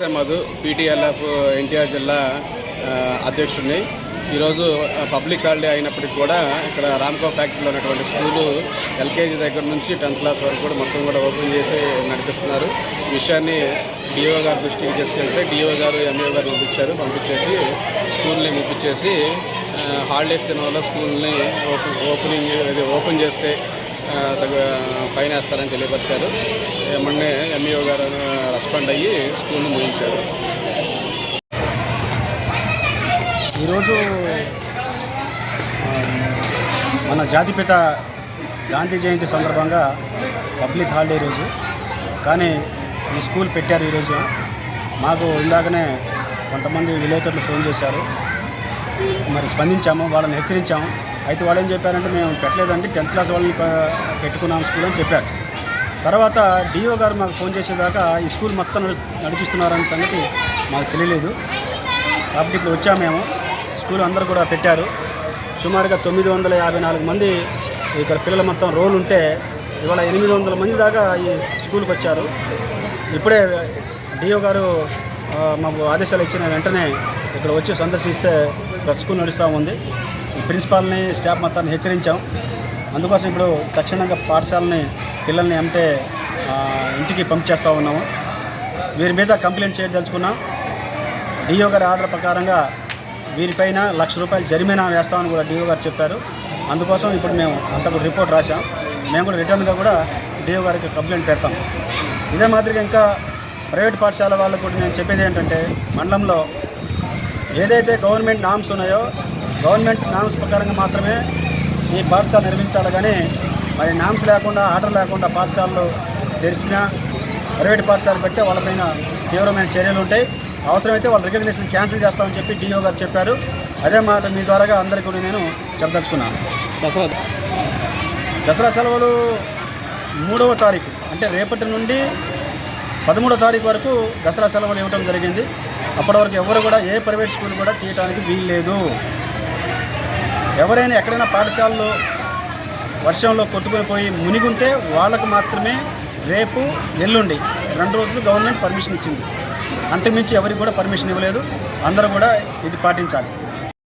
మధు. పీటీఎల్ఎఫ్ ఎన్టీఆర్ జిల్లా అధ్యక్షుడిని. ఈరోజు పబ్లిక్ హాలిడే అయినప్పటికీ కూడా ఇక్కడ రామ్కో ఫ్యాక్టరీలో ఉన్నటువంటి స్కూలు ఎల్కేజీ దగ్గర నుంచి టెన్త్ క్లాస్ వరకు కూడా మొత్తం కూడా ఓపెన్ చేసి నడిపిస్తున్నారు. విషయాన్ని డిఓ గారి దృష్టికి తీసుకెళ్తే డిఓ గారు ఎంఏ గారు పంపించారు. పంపించేసి స్కూల్ని ముప్పించేసి హాలిడేస్ దిన వల్ల స్కూల్ని ఓపెన్ ఓపెనింగ్ ఓపెన్ చేస్తే ఆ, తగ్గ ఫైన్ వేస్తారని తెలియపరిచారు. మొన్నే ఎంఈఓ గారు రెస్పాండ్ అయ్యి స్కూల్ని ముగించారు. ఈరోజు మన జాతిపిత గాంధీ జయంతి సందర్భంగా పబ్లిక్ హాలిడే రోజు. కానీ ఈ స్కూల్ పెట్టారు ఈరోజు. మాకు ఇందాకనే కొంతమంది విలేకరులు ఫోన్ చేశారు. మరి స్పందించాము వాళ్ళని హెచ్చరించాము. అయితే వాళ్ళు ఏం చెప్పారంటే మేము పెట్టలేదండి టెన్త్ క్లాస్ వాళ్ళని పెట్టుకున్నాం స్కూల్ అని చెప్పారు. తర్వాత డిఓ గారు మాకు ఫోన్ చేసేదాకా ఈ స్కూల్ మొత్తం నడిపిస్తున్నారనే సంగతి మాకు తెలియలేదు. కాబట్టి ఇప్పుడు వచ్చాము మేము. స్కూల్ అందరూ కూడా పెట్టారు. సుమారుగా తొమ్మిది వందల యాభై నాలుగు మంది ఇక్కడ పిల్లలు మొత్తం రోల్ ఉంటే ఇవాళ ఎనిమిది వందల మంది దాకా ఈ స్కూల్కి వచ్చారు. ఇప్పుడే డిఓ గారు మాకు ఆదేశాలు ఇచ్చిన వెంటనే ఇక్కడ వచ్చి సందర్శిస్తే ఇక్కడ స్కూల్ నడుస్తూ ఉంది. ప్రిన్సిపాల్ని స్టాఫ్ మొత్తాన్ని హెచ్చరించాం. అందుకోసం ఇప్పుడు తక్షణంగా పాఠశాలని పిల్లల్ని అంటే ఇంటికి పంపించేస్తూ ఉన్నాము. వీరి మీద కంప్లైంట్ చేయదలుచుకున్నాం. డిఓ గారి ఆర్డర్ ప్రకారంగా వీరిపైన లక్ష రూపాయలు జరిమానా వేస్తామని కూడా డిఓ గారు చెప్పారు. అందుకోసం ఇప్పుడు మేము అంతకు రిపోర్ట్ రాశాం. మేము కూడా రిటర్న్గా కూడా డిఓ గారికి కంప్లైంట్ పెడతాం. ఇదే మాదిరిగా ఇంకా ప్రైవేట్ పాఠశాల వాళ్ళకు కూడా నేను చెప్పేది ఏంటంటే మండలంలో ఏదైతే గవర్నమెంట్ నామ్స్ ఉన్నాయో గవర్నమెంట్ నామ్స్ ప్రకారంగా మాత్రమే ఈ పాఠశాల నిర్మించాలి కానీ మరి నామ్స్ లేకుండా ఆర్డర్ లేకుండా పాఠశాలలు తెరిచినా ప్రైవేట్ పాఠశాల పెడితే వాళ్ళపైన తీవ్రమైన చర్యలు ఉంటాయి. అవసరమైతే వాళ్ళ రికగ్నేషన్ క్యాన్సిల్ చేస్తామని చెప్పి డిఓ గారు చెప్పారు. అదే మాట మీ ద్వారాగా అందరికీ కూడా నేను చెప్పదలుచుకున్నాను. దసరా. దసరా సెలవులు మూడవ తారీఖు అంటే రేపటి నుండి పదమూడవ తారీఖు వరకు దసరా సెలవులు ఇవ్వడం జరిగింది. అప్పటి వరకు ఎవరు కూడా ఏ ప్రైవేట్ స్కూల్ కూడా తీయడానికి వీల్లేదు. ఎవరైనా ఎక్కడైనా పాఠశాలలో వర్షంలో కొట్టుకొని పోయి మునిగుంటే వాళ్ళకు మాత్రమే రేపు ఎల్లుండి రెండు రోజులు గవర్నమెంట్ పర్మిషన్ ఇచ్చింది. అంతకుమించి ఎవరికి కూడా పర్మిషన్ ఇవ్వలేదు. అందరూ కూడా ఇది పాటించాలి.